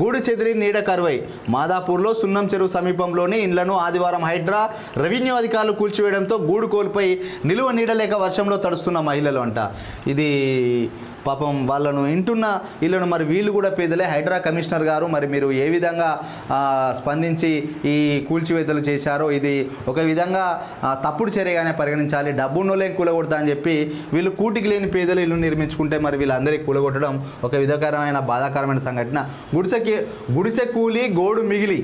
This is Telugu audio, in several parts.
గూడు చెదిరి నీడ కరువై. మాదాపూర్లో సున్నం చెరువు సమీపంలోని ఇండ్లను ఆదివారం హైడ్రా రెవెన్యూ అధికారులు కూల్చివేయడంతో గూడు కోల్పోయి నిలువ నీడలేక వర్షంలో తడుస్తున్న మహిళలు అంట. ఇది పాపం వాళ్ళను వింటున్న వీళ్ళను మరి వీళ్ళు కూడా పేదలే. హైడ్రా కమిషనర్ గారు మరి మీరు ఏ విధంగా స్పందించి ఈ కూల్చివేతలు చేశారో ఇది ఒక విధంగా తప్పుడు చర్యగానే పరిగణించాలి. డబ్బున్నోలే కూలగొడతా అని చెప్పి వీళ్ళు కూటికి లేని పేదలు ఇల్లు నిర్మించుకుంటే మరి వీళ్ళందరికీ కూలగొట్టడం ఒక విధకరమైన బాధాకరమైన సంఘటన. గుడిసెకి గుడిసె కూలి గోడు మిగిలి.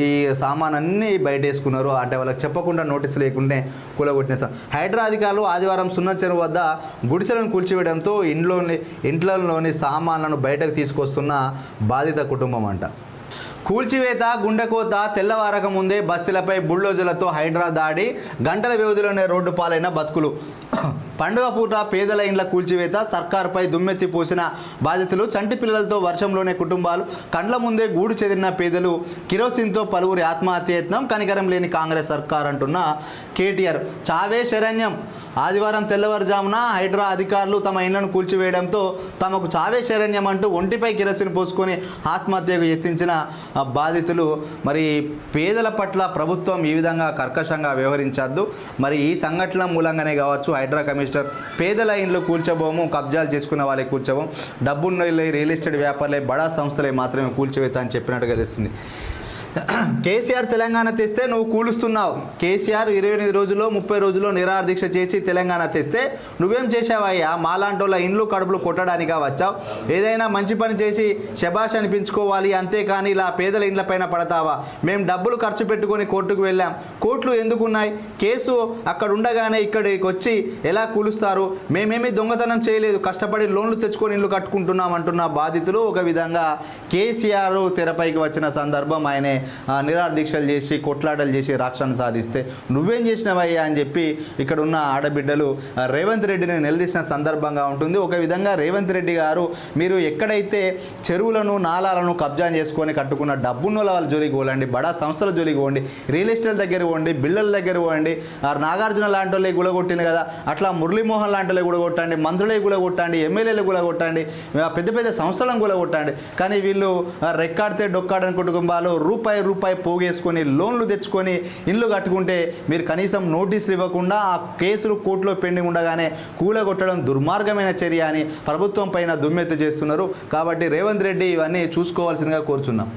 ఈ సామాన్ అన్నీ బయట వేసుకున్నారు అంటే వాళ్ళకి చెప్పకుండా నోటీస్ లేకుంటే కూలగొట్టిన హైడ్రా అధికారులు ఆదివారం సున్న చెరువు వద్ద గుడిసెలను కూల్చివేయడంతో ఇంట్లోని ఇంట్లోని సామాన్లను బయటకు తీసుకొస్తున్న బాధిత కుటుంబం అంట. కూల్చివేత గుండెకోత తెల్లవారక ముందే బస్తీలపై బుల్డోజర్లతో హైడ్రా దాడి గంటల వ్యవధిలోనే రోడ్డు పాలైన బతుకులు. పండుగ పూట పేదల ఇండ్ల కూల్చివేత సర్కారుపై దుమ్మెత్తి పోసిన బాధితులు చంటి పిల్లలతో వర్షంలోనే కుటుంబాలు కండ్ల ముందే గూడు చెదిరిన పేదలు కిరోసిన్తో పలువురి ఆత్మహత్య యత్నం కనికరం లేని కాంగ్రెస్ సర్కార్ అంటున్న కేటీఆర్. చావే శరణ్యం ఆదివారం తెల్లవారుజామున హైడ్రా అధికారులు తమ ఇళ్ళను కూల్చివేయడంతో తమకు చావే శరణ్యం అంటూ ఒంటిపై కిరసిని పోసుకొని ఆత్మహత్యకు యత్నించిన బాధితులు. మరి పేదల పట్ల ప్రభుత్వం ఈ విధంగా కర్కశంగా వ్యవహరించద్దు. మరి ఈ సంఘటన మూలంగానే కావచ్చు హైడ్రా కమిషనర్ పేదల ఇండ్లు కూల్చబోము కబ్జాలు చేసుకున్న వాళ్ళే కూల్చబోం డబ్బున్న రియల్ ఎస్టేట్ వ్యాపారులే బడా సంస్థలే మాత్రమే కూల్చివేత అని చెప్పినట్టుగా తెలుస్తుంది. కేసీఆర్ తెలంగాణ తెస్తే నువ్వు కూలుస్తున్నావు. కేసీఆర్ ఇరవై ఎనిమిది రోజుల్లో ముప్పై రోజుల్లో నిరాహార చేసి తెలంగాణ తెస్తే నువ్వేం చేసావయ్యా మాలాంటోళ్ళ ఇండ్లు కడుపులు కొట్టడానికా వచ్చావు? ఏదైనా మంచి పని చేసి శబాష్ అనిపించుకోవాలి అంతేకాని ఇలా పేదల ఇండ్ల పైన పడతావా? మేము డబ్బులు ఖర్చు పెట్టుకొని కోర్టుకు వెళ్ళాం. కోర్టులు ఎందుకున్నాయి? కేసు అక్కడ ఉండగానే ఇక్కడికి వచ్చి ఎలా కూలుస్తారు? మేమేమీ దొంగతనం చేయలేదు. కష్టపడి లోన్లు తెచ్చుకొని ఇల్లు కట్టుకుంటున్నాం అంటున్న బాధితులు. ఒక విధంగా కేసీఆర్ తెరపైకి వచ్చిన సందర్భం ఆయనే. నిరాదీక్షలు చేసి కొట్లాటలు చేసి రాష్ట్రాన్ని సాధిస్తే నువ్వేం చేసినావయ్యా అని చెప్పి ఇక్కడ ఉన్న ఆడబిడ్డలు రేవంత్ రెడ్డిని నిలదీసిన సందర్భంగా ఉంటుంది. ఒక విధంగా రేవంత్ రెడ్డి గారు మీరు ఎక్కడైతే చెరువులను నాలాలను కబ్జా చేసుకొని కట్టుకున్న డబ్బున్న వాళ్ళ జోలికి పోలండి బడా సంస్థల జోలికి పోండి రియల్ ఎస్టేట్ దగ్గర పోండి బిల్డర్ల దగ్గర పోండి నాగార్జున లాంటి వాళ్ళకి గులగొట్టింది కదా అట్లా మురళీమోహన్ లాంటి వాళ్ళకి గులగొట్టండి మంత్రులే గులగొట్టండి ఎమ్మెల్యేలు గులగొట్టండి పెద్ద పెద్ద సంస్థలను గులగొట్టండి. కానీ వీళ్ళు రెక్కాడితే డొక్కాడని కుటుంబాలు రూపాయి రూపాయి పోగేసుకొని లోన్లు తెచ్చుకొని ఇల్లు కట్టుకుంటే మీరు కనీసం నోటీసులు ఇవ్వకుండా ఆ కేసులు కోర్టులో పెండింగ్ ఉండగానే కూలగొట్టడం దుర్మార్గమైన చర్య అని ప్రభుత్వం పైన దుమ్మెత్తు చేస్తున్నారు. కాబట్టి రేవంత్ రెడ్డి ఇవన్నీ చూసుకోవాల్సిందిగా కోరుచున్నాం.